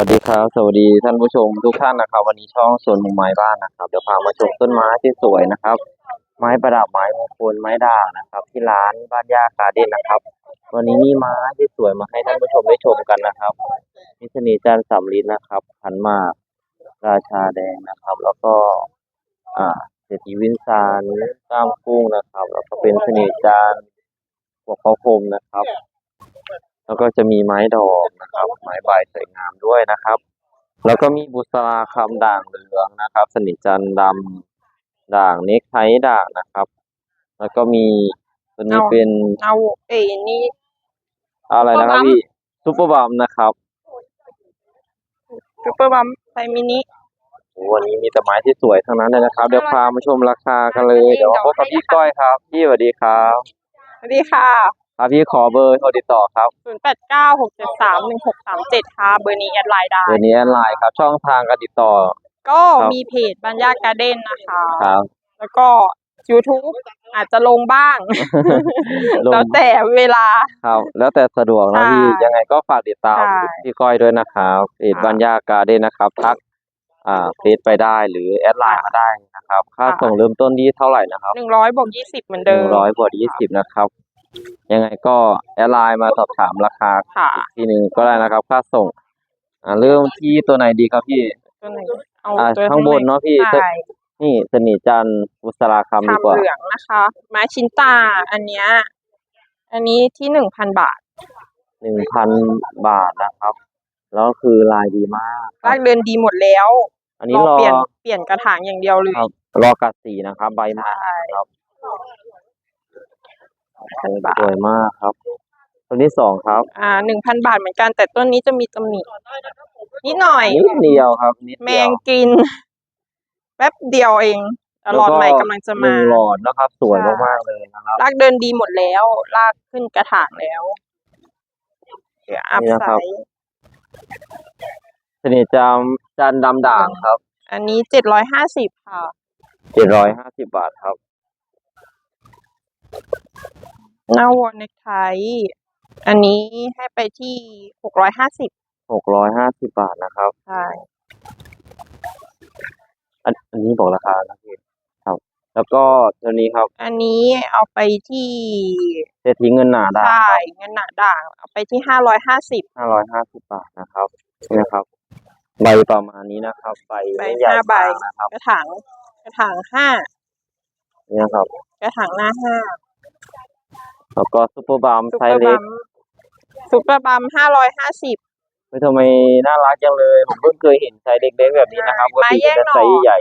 วัสดีครับ สวัสดีท่านผู้ชมทุกท่านนะครับ วันนี้ช่องสวนมุมไม้บ้านนะครับเดี๋ยวพามาชมต้นไม้ที่สวยนะครับ ไม้ประดับไม้มงคลไม้ด่างนะครับ ที่ร้านบ้านย่าการ์เด้นนะครับ วันนี้มีไม้ที่สวยมาให้ท่านผู้ชมได้ชมกันนะครับนิสนีจันทร์สำลิดนะครับขันมากราชาแดงนะครับ แล้วก็ อ่าเศรษฐีวินซานก้ามกุ้งนะครับ แล้วก็เป็นสน่ห์จันทร์หัวข้อคมนะครับ แล้วก็จะมีไม้ดอกนะครับ ไม้ใบสวยงามด้วยนะครับ แล้วก็มีบุษราคำด่างเหลืองนะครับ สนิทจันทร์ดำด่างเน็กไทด่างนะครับ แล้วก็มีตัวนี้เอาเป็นเอาเอ้ยนี่อะไรนะครับซุปเปอร์บัมพี่ซุปเปอร์บัมนะครับซูเปอร์บัมไซมินิโอ้วันนี้มีแต่ไม้ที่สวยทั้งนั้นเลยนะครับ เดี๋ยวพามาชมราคากันเลย เดี๋ยวมาพบกับพี่ก้อยครับ พี่สวัสดีครับ สวัสดีค่ะ ครับพี่ขอเบอร์โทรติดต่อครับศูนย์แปดเก้าหกเจ็ดสามหนึ่งหกสามเจ็ดค่ะเบอร์นี้แอดไลน์ได้ เบอร์นี้แอดไลน์ครับ ช่องทางการติดต่อ ก็ครับมีเพจบัญญาการ์เด้นนะคะ ครับ แล้วก็ YouTube อาจจะลงบ้าง ลง แล้วแต่เวลา ครับ แล้วแต่สะดวกนะค่ะพี่ยังไงก็ฝากติดตามค่ะพี่ก้อยด้วยนะครับเพจค่ะบัญญาการ์เด้นนะครับ ทัก อ่าเฟซไปได้หรือแอดไลน์มาได้นะครับ ค่าค่ะ ส่งเริ่มต้นที่เท่าไหร่นะครับหนึ่งร้อยบวกยี่สิบเหมือนหเดินึ่ม งร้อยบวกยี่สิบนะครับ ยังไงก็แอดไลน์มาสอบถามราคาค่ะทีหนึ่งก็ได้นะครับ ค่าส่ง อ่าเริ่มที่ตัวไหนดีครับพี่ ตัวไหนเอาอ่าตัวข้างบนเนาะพี่ ใช่นี่สนิทจันทร์บุษราคำดีกทำว่า เหลืองนะคะ ไม้ชิ้นตา อันเนี้ยอันนี้ที่หนึ่งพันบาทหนึ่งพันบาทนะครับ แล้วคือลายดีมากครารับกเดินดีหมดแล้วอันนี้รอรอเปลี่ยนเปลี่ยนกระถางอย่างเดียวเลย ครับรอกัดสีนะครับ ใบใหม่ใช่ครับ พันบาทสวยมากครับ ตัวที่สองครับ อ่าหนึ่งพันบาทเหมือนกัน แต่ต้นนี้จะมีตำหนินิดหน่อย นิดเดียวครับนิดแมเดียวงกิน แป๊บเดียวเองแต่หลอดใหม่กำลังจะหมานึ่งหลอดนะครับ สวยใช่ มากๆเลยนะครับ รากเดินดีหมดแล้ว รากขึ้นกระถางแล้ว เดี๋ยวอัพนี่นะไซครับ ส์สนิทจามจันทร์ดำด่างครับอันนี้เจ็ดร้อยห้าสิบค่ะ เจ็ดร้อยห้าสิบบาทครับ หน้าวอลเน็กไทอันนี้ให้ไปที่หกร้อยห้าสิบหกร้อยห้าสิบบาทนะครับ ใช่อันอันนี้บอกราคานะพี่ครับ แล้วก็ตัวนี้ครับอันนี้เอาไปที่เศรษฐีเงินหนาด่างใช่เงินหนาด่าง เอาไปที่ห้าร้อยห้าสิบห้าร้อยห้าสิบบาทนะครับนี่นะครับ ใบประมาณนี้นะครับ ใบใบไม่ใหญ่ห้าใบมากนะครับ กระถางกระถางห้านี่นะครับ กระถางหน้าห้า แล้วก็ซุปเปอร์บัมซุปไซเปอส์ร์เล็บักมซุปเปอร์บัมห้าร้อยห้าสิบ ไม่ทำไมน่ารักจังเลย ผมเพิ่งเคยเห็นไซส์เล็กๆแบบนี้นะครับปกไม้ติแยจะกหน่อไซส์ใหญ่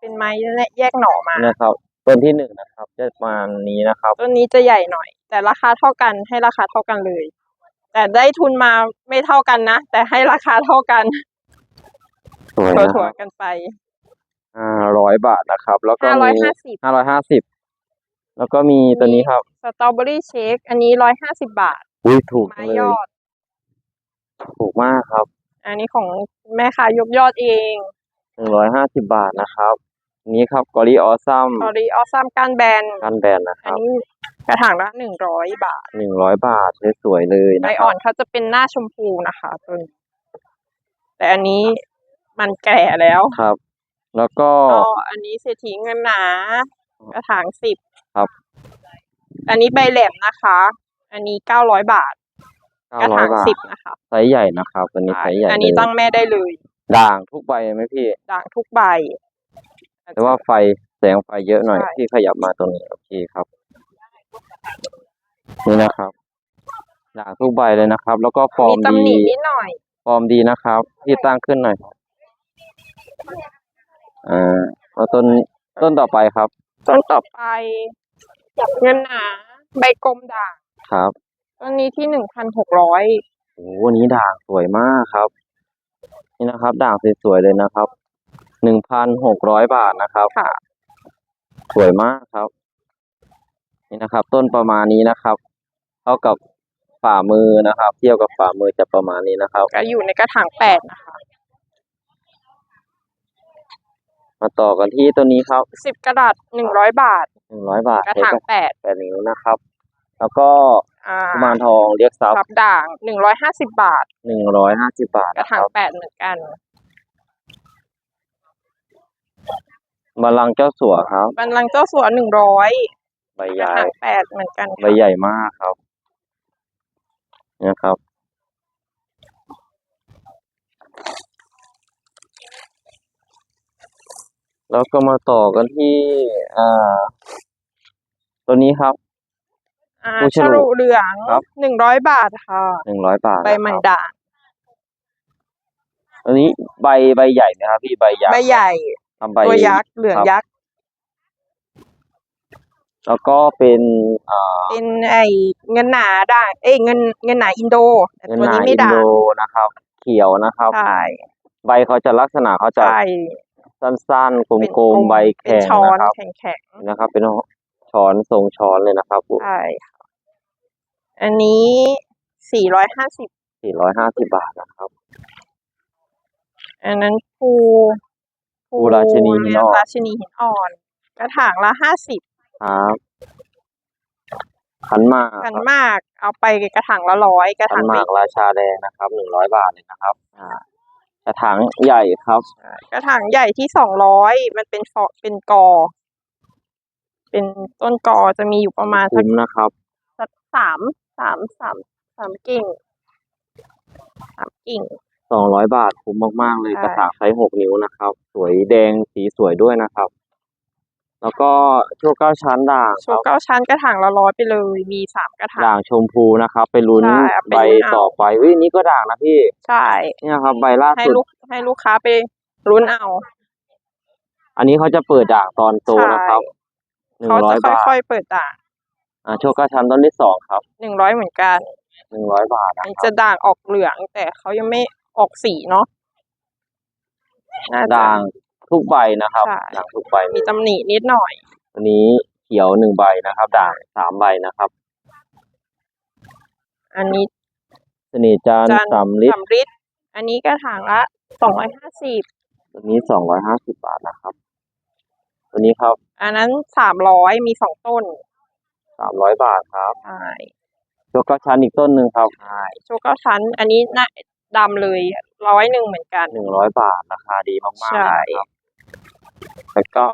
เป็นไม้แยกหน่อมา นะครับต้นที่หนึ่งนะครับจะประมาณนี้นะครับต้นนี้จะใหญ่หน่อย แต่ราคาเท่ากันให้ราคาเท่ากันเลย แต่ได้ทุนมาไม่เท่ากันนะ แต่ให้ราคาเท่ากันสวยนะคถั่วรับๆกันไปห้าร้อยบาทนะครับ แล้วก็ห้าร้อยมีห้าสิบห้าร้อยห้าสิบ แล้วก็มีตัวนี้ครับ สตรอเบอรี่เชค อันนี้ร้อยห้าสิบบาท อุ้ยถูกไม้เลย ยอด ถูกมากครับอันนี้ของแม่ค้ายกยอดเองหนึ่งร้อยห้าสิบบาทนะครับอันนี้ครับกอรี่ออซัมตอรีออซัมก้านแบน กันแบนนะคอันรับนี้กระถางละหนึ่งร้อยบาท หนึ่งร้อยบาทสวยๆเลยใบนะคอ่รัอบ นเขาจะเป็นหน้าชมพูนะคะต้นแต่อันนี้มันแก่แล้วครับ แล้วก็ ก็อันนี้เศรษฐีเงินหนากระถางสิบ ครับ อันนี้ใบแหลมนะคะ อันนี้เก้าร้อยบาทเก้ากระร้อถายงบาทสิบนะคะไซส์ใหญ่นะครับ อันนี้ไซส์ใหญ่อันนี้เลยตั้งแม่ได้เลยด่างทุกใบไหมพี่ ด่างทุกใบ แต่ว่าไฟแสงไฟเยอะหน่อย ใช่ พี่ขยับมาตรงนี้โอเคครับ นี่นะครับด่างทุกใบเลยนะครับ แล้วก็ฟอร์มีมตำหดีนินิดหน่อย ฟอร์มดีนะครับ พี่ตั้งขึ้นหน่อยครับอ่าแล้วต้นต้นต่อไปครับ ต้นต่อไป เงินหนา ใบกลมด่างครับต้นนี้ที่หนึ่งพันหกร้อยโอ้โหวันนี้ด่างสวยมากครับ นี่นะครับ ด่างสวยๆเลยนะครับหนึ่งพันหกร้อยบาทนะครับ ค่ะ สวยมากครับ นี่นะครับ ต้นประมาณนี้นะครับ เท่ากับฝ่ามือนะครับ เทียบกับฝ่ามือจะประมาณนี้นะครับ ก็อยู่ในกระถางแปดนะคะ มาต่อกันที่ตัวนี้ครับสิบกระดาษหนึ่งร้อยบาทหนึ่งร้อยบาทกระถางแปดแปดนิ้วนะครับ แล้วก็อ่ามมารทองเรียกทรัพย์ทับด่างหนึ่งร้อยห้าสิบบาทหนึ่งร้อยห้าสิบบาทกระนะคถางรับแปดเหมือนกันบัลลังก์เจ้าสัวครับบันลังก์เจ้าสัวหนึ่งร้อยใบกใหระญ่ถางแปดเหมือนกันใบใหญ่มากครับเนี่ยครับ แล้วก็มาต่อกันที่อ่าตัวนี้ครับ อ่าผู้ฉฉลุลุเหลืองครับ หนึ่งร้อยบาทค่ะหนึ่งร้อยบาทใบใหม่นะครับด่างตัวนี้ใบใบใหญ่ไหมครับพี่ใบยักษ์ใบใหญ่ทำใบ ตัวยักษ์เหลืองครับ ยักษ์แล้วก็เป็นอ่าเป็นไอเงินหนาด่างเอ้ยเงินเงินหนาอินโดแต่เงินตัวหนานี้อิไม่นด่าโดงนะครับ เขียวนะครับ ใช่ใบเขาจะลักษณะเขาจะใช่ สั้นๆเป็นกลมๆใบเป็นแข็งช้อนนะครับแข็งแข็งนะครับ เป็นช้อนทรงช้อนเลยนะครับๆใช่ค่ะอันนี้สี่ร้อยห้าสิบสี่ร้อยห้าสิบบาทนะครับ อันนั้นภูภูราชินีหินอ่อน ราชินีหินอ่อน กระถางละห้าสิบครับขันหมากกันมาก เอาไปกระถางละร้อยกระขัถานงหมากราชาแดงนะครับหนึ่งร้อยบาทเลยนะครับ อ่า กระถางใหญ่ครับ กระถางใหญ่ที่สองร้อยมันเป็นฟอเป็นกอ เป็นต้นกอจะมีอยู่ประมาณสักคุ้มนะครับ สักสามสามสามสามกิ่งสามกิ่ง สองร้อยบาทคุ้มมากๆเลยใช่ กระถางไซส์หกนิ้วนะครับ สวยแดงสีสวยด้วยนะครับ แล้วก็โชว์เก้าชั้นด่างโชครับว์เก้าชั้นกระถางละร้อยไปเลย มีสามกระถางด่างชมพูนะครับไปลุ้นใช่เอาไปใบลุ้นเอาต่อไปวินี่ก็ด่างนะพี่ ใช่เนี่ยครับใบล่าให้สุดลูกให้ลูกค้าไปรุ้นเอา อันนี้เขาจะเปิดด่างตอนโตใช่นะครับหนึ่งเขาร้อจะยบาทค่อยๆเปิดด่างอ่าโชว์เก้าชั้นต้นที่สองครับหนึ่งร้อยเหมือนกันหนึ่งร้อยบาทนะมันครัจะบด่างออกเหลืองแต่เขายังไม่ออกสีเนาะน่าจะด่าง ทุกใบนะครับใช่ด่างทุกใบเลมียตำหนินิดหน่อย อันนี้เขียวหนึ่งใบนะครับ ด่างสามใบนะครับอันนี้เสน่ห์จันทร์จันทร์สามลิตรสำริดอันนี้กระถางละสองร้อยห้าสิบตัวนี้สองร้อยห้าสิบบาทนะครับตัวนี้ครับอันนั้นสามร้อยมีสองต้นสามร้อยบาทครับใช่โชว์เก้าชั้นอีกต้นหนึ่งครับใช่โชว์เก้าชั้น อันนี้น่าดำเลยร้อยหนึ่งเหมือนกัน หนึ่งร้อยบาทราคาดีมากๆใช่ เลยนะครับ แล้วก็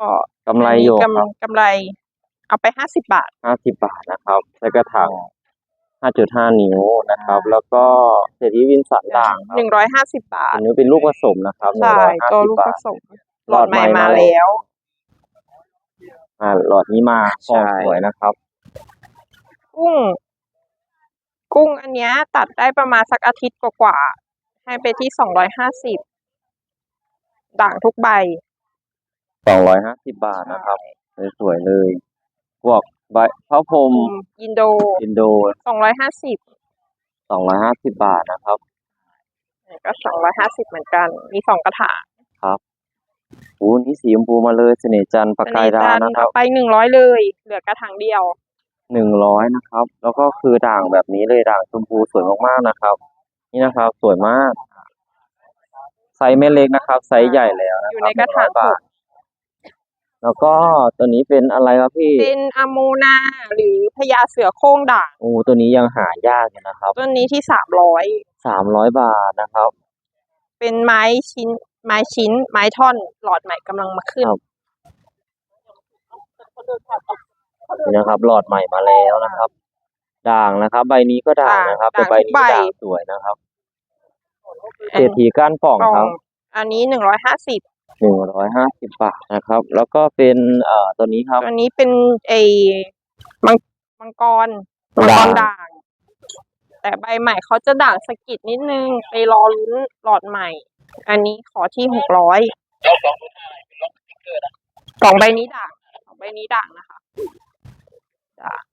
กำไรอันนี้โยกครับกำกำไร เอาไปห้าสิบบาท ห้าสิบบาทนะครับใช้กระถางห้าจุดห้านิ้วนะครับ แล้วก็เศรษฐีวินสันด่างครับหนึ่งร้อยห้าสิบบาทอันนี้เป็นลูกผสมนะครับหนึ่งใช่ร้อยห้าตัวสิบลูกบาผทสมหลอดใหม่มาหลอดใหม่มาแล้ว อ่าหลอดนี้มาใช่ฟองสวยนะครับ กุ้ง กุ้งอันเนี้ย ตัดได้ประมาณสักอาทิตย์กว่าๆให้ไปที่สองร้อยห้าสิบด่างทุกใบ สองร้อยห้าสิบบาทนะครับ สวยๆเลย พวกใบพระพรหมอินโดอินโดสองร้อยห้าสิบสองร้อยห้าสิบบาทนะครับก็สองร้อยห้าสิบเหมือนกัน มีสองกระถางโอ้นี่สีชมพูมาเลยเสน่ห์จันทร์ประกายดาวนะครับเอาไปหนึ่งร้อยเลย เหลือกระถางเดียวหนึ่งร้อยนะครับ แล้วก็คือด่างแบบนี้เลยด่างชมพูสวยมากๆนะครับ นี่นะครับ สวยมาก ไซส์ไม่เล็กนะครับ ไซส์ใหญ่แล้วนะอยู่ครัในบกระถาง100บาท แล้วก็ตัวนี้เป็นอะไรครับพี่ เป็นอะโมนาหรือพญาเสือโคร่งด่างโอ้ตัวนี้ยังหายากอยู่นะครับต้นนี้ที่สามร้อยสามร้อยบาทนะครับ เป็นไม้ชิ้น ไม้ชิ้น ไม้ท่อนหลอดใหม่กำลังมาขึ้นครับ นี่นะครับ หลอดใหม่มาแล้วนะครับ ด่างนะครับ ใบนี้ก็ด่างนะครับแต่ด่างใบทุกนี้ใบ ด่างสวยนะครับเศรษฐีก้านป่องกล่องครับ อันนี้หนึ่งร้อยห้าสิบ หนึ่งร้อยห้าสิบบาทนะครับ แล้วก็เป็นเอ่อตัวนี้ครับตัวนี้เป็นไอมังมังกรมังกด่าง รด่าง แต่ใบใหม่เขาจะด่างสะกิดนิดนึง ไปรอลุ้นหลอดใหม่ อันนี้ขอที่หกร้อยสองใบนี้ด่างสองใบนี้ด่างนะคะด่าง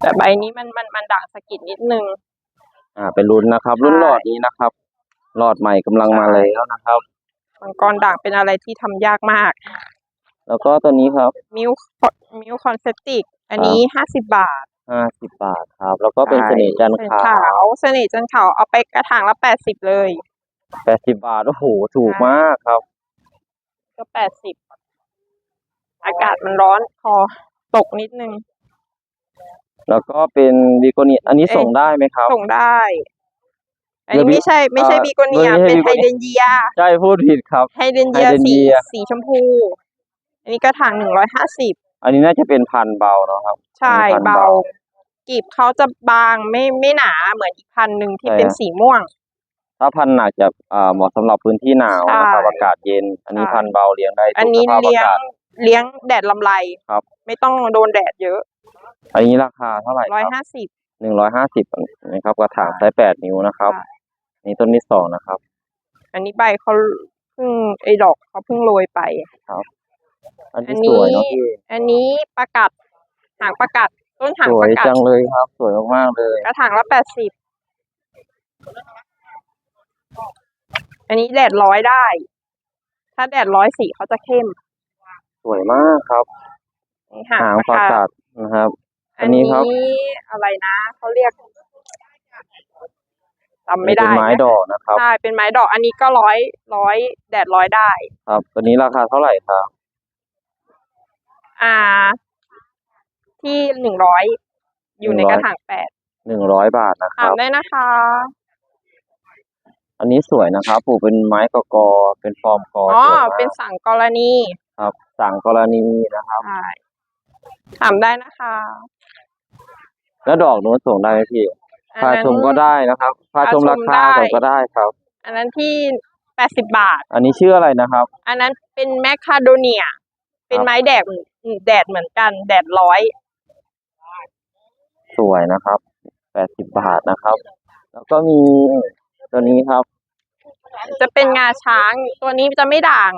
แต่ใบนี้มันมันมันด่างสะกิดนิดนึง อ่าเป็นรุ่นนะครับ รุ่นใช่หลอดนี้นะครับ หลอดใหม่กำลังมาแล้วนะครับ มังกรด่างเป็นอะไรที่ทำยากมาก แล้วก็ตัวนี้ครับ มิวมิวคอนเซปติก อันนี้ห้าสิบบาทห้าสิบบาทครับ แล้วก็เป็นเสน่ห์จันทร์เสขาขาววเสน่ห์จันทร์ขาวเอาไปกระถางละแปดสิบเลย แปดสิบบาท โอ้โห ถูกมากครับ ก็แปดสิบ อากาศมันร้อนคอตกนิดนึง แล้วก็เป็นวิโกเนียอันนี้เอ้ยส่งได้ไหมครับ ส่งได้ อันเดี๋ยวนี้บิไม่ใช่ไม่ใช่เอ่อบีโกเนียไม่ใช่เป็นบิไฮโกเนียเดรนเยีย ใช่พูดผิดครับ ไฮเดรนเยียไฮเดรนสีเยีย สีชมพู อันนี้กระถางหนึ่งร้อยห้าสิบ อันนี้น่าจะเป็นพันธุ์เบาเนาะครับ ใช่พันธุ์เบา เบา กีบเขาจะบางไม่ไม่หนาเหมือนอีกพันหนึ่งที่ใช่ เป็นฮะสีม่วง ถ้าพันธุ์หนักจะอ่าเหมาะสำหรับพื้นที่หนาวนะครับใช่อากาศเย็น อันนี้ใช่ พันธุ์เบาเลี้ยงได้อันทุกนี้สภาพอาเลี้ยงกาศ เลี้ยงแดดลำไรครับ ไม่ต้องโดนแดดเยอะอันนี้ราคาเท่าไหร่ร้อยครับห้าสิบ หนึ่งร้อยห้าสิบนะครับกระถางไซส์แปดนิ้วนะครับ ค่ะ นี่ต้นที่สองนะครับ อันนี้ใบเขาเพิ่งไอ้ดอกเขาเพิ่งโรยไปอันอันี้นนี้สวยเนาะพี่อันนี้ประกัดหางประกัดต้นหางสวปยระกัดจังเลยครับ สวยมากๆเลย กระถางละแปดสิบอันนี้แดดร้อยได้ ถ้าแดดร้อยสีเขาจะเข้มสวยมากครับนี่หางหางประประกักาดศนะครับ อัอันนนี้นี้ครับ อะไรนะเขาเรียก จำไม่เป็ได้นไม้ดอกนะครับใช่เป็นไม้ดอกอันนี้ก็ร้อยร้อยแดดร้อยได้ ครับ ตัวนี้ราคาเท่าไหร่ครับ อ่า ที่หนึ่งร้อยอยู่ในกระถางแปดหนึ่งร้อยบาทนะคถารัมบได้นะคะ อันนี้สวยนะครับปลูกเป็นไม้กอกอเป็นฟอร์มกออ๋อสวยมากเป็นสั่งกรณี ครับ สั่งกรณีนะครับใช่ถามได้นะคะ แล้วดอกนู้นส่งได้ไหมพี่อัน พานั้นชมก็ได้นะครับพาชมพาชมราคาก่อนได้ก็ได้ครับ อันนั้นที่แปดสิบบาท อันนี้ชื่ออะไรนะครับ อันนั้นเป็นแมคคาโดเนีย เป็นครับไม้แดดเหมือนแดดเหมือนกัน แดดร้อย สวยนะครับแปดสิบบาทนะครับ แล้วก็มีตัวนี้ครับ จะเป็นงาช้างตัวนี้จะไม่ด่าง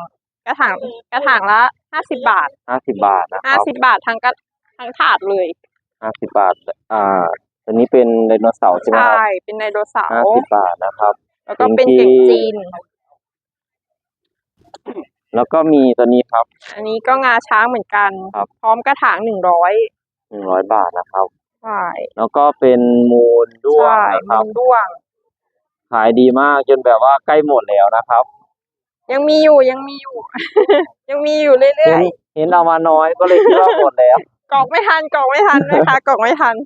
กระถางกระถางละห้าสิบบาทห้าสิบบาทนะคห้ารับสิบบาททั้งกระทั้งถาดเลยห้าสิบบาท อ่า ตัวนี้เป็นไดโนเสาร์ใช่ไหมคใช่รับเป็นไดโนเสาห้าร์สิบบาทนะครับ แล้วก็เป็นเป็นเก่งที่จีน แล้วก็มีตัวนี้ครับ อันนี้ก็งาช้างเหมือนกัน ครับ พร้อมกระถางหนึ่งร้อยหนึ่งร้อยบาทนะครับ ใช่แล้วก็เป็นมูลด้วงใช่นะครับมันด้วง ขายดีมากจนแบบว่าใกล้หมดแล้วนะครับ ยังมีอยู่ยังมีอยู่ ยังมีอยู่เรื่เห็อนยเห็นเอามาน้อยก็เลยคิดว่าหมดแล้วๆ กรอกไม่ทันกรอกไม่ทันนะคะกรอกไม่ทัน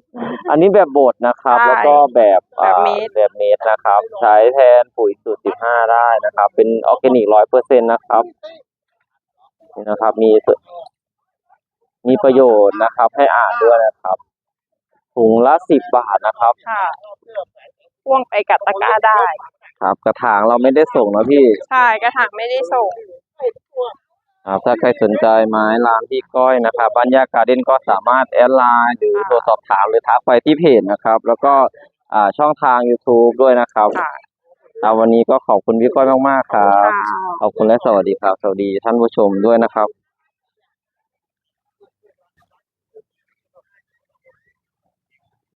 อันนี้แบบบดนะครับ ใช่แล้วก็แบบแบบอ่าเม็ดแบบเม็ดนะครับ ใช้แทนปุ๋ยสูตรสิบห้าได้นะครับ เป็นออร์แกนิกร้อยเปอร์เซ็นต์นะครับนี่นะครับ มีส่วนมีประโยชน์นะครับ ให้อ่านด้วยนะครับถุงละสิบบาทนะครับ ค่ะพ่วงไปกับตะกร้าได้ ครับ กระถางเราไม่ได้ส่งนะพี่ ใช่กระถางไม่ได้ส่ง ครับถ้าใครสนใจไม้ร้านพี่ก้อยนะครับบ้านยาการ์เด้นก็สามารถแอดไลน์หรือค่ะโทรสอบถามหรือทักไปที่เพจนะครับ แล้วก็อ่าช่องทาง YouTube ด้วยนะครับค่ะ อ่าวันนี้ก็ขอบคุณพี่ก้อยมากๆครับค่ะขอบคุณและสวัสดีครับ สวัสดีท่านผู้ชมด้วยนะครับ